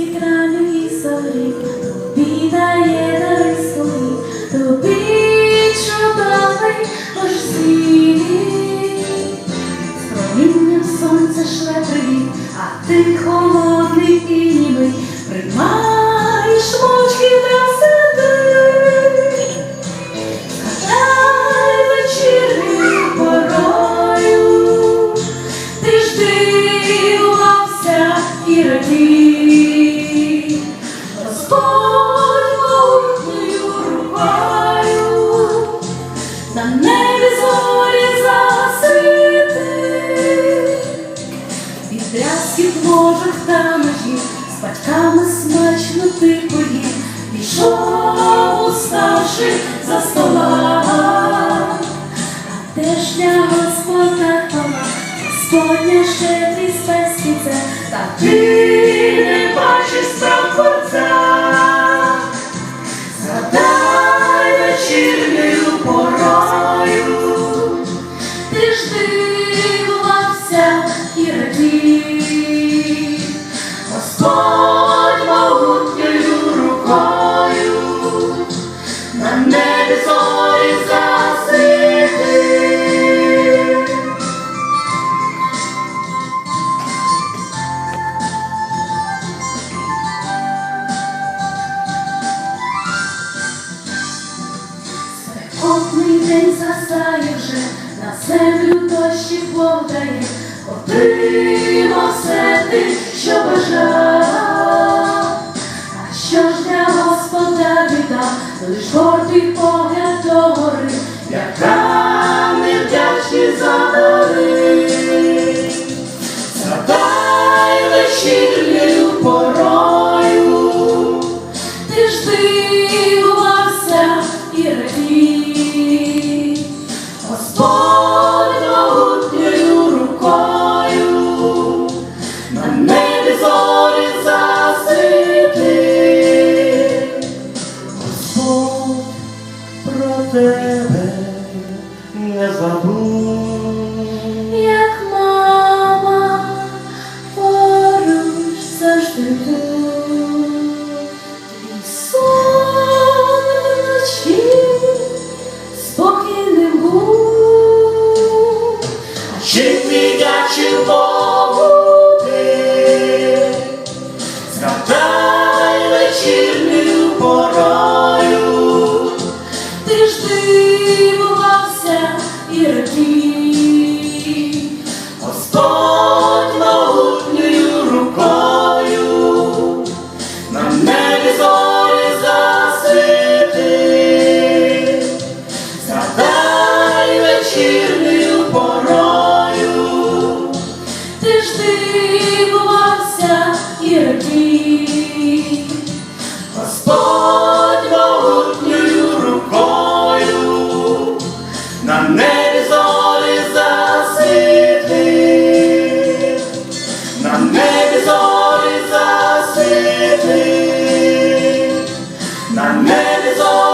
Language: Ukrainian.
вітряної зорі, тобі дає дари свої, тобі чудовий світ. З промінням привіт, а ти від трясків ложах та ножів, з батьками смачно ти поїв, пішов, уставши за стола, а тешня Господа хвала, Господня щедрість без кінця, та ти не День згасає вже, на землю дощі повдає, дає, отримав все ти, що бажав. А що ж для Господа біда, лиш гордий погляд до гори, яка забув. Як мама поруч завжди був, твій сон вночі гірки, Господь могутньою рукою на небі зорі засвіти, задай вечірною порою, ти ж дивувався гірки, Господь. friend is all.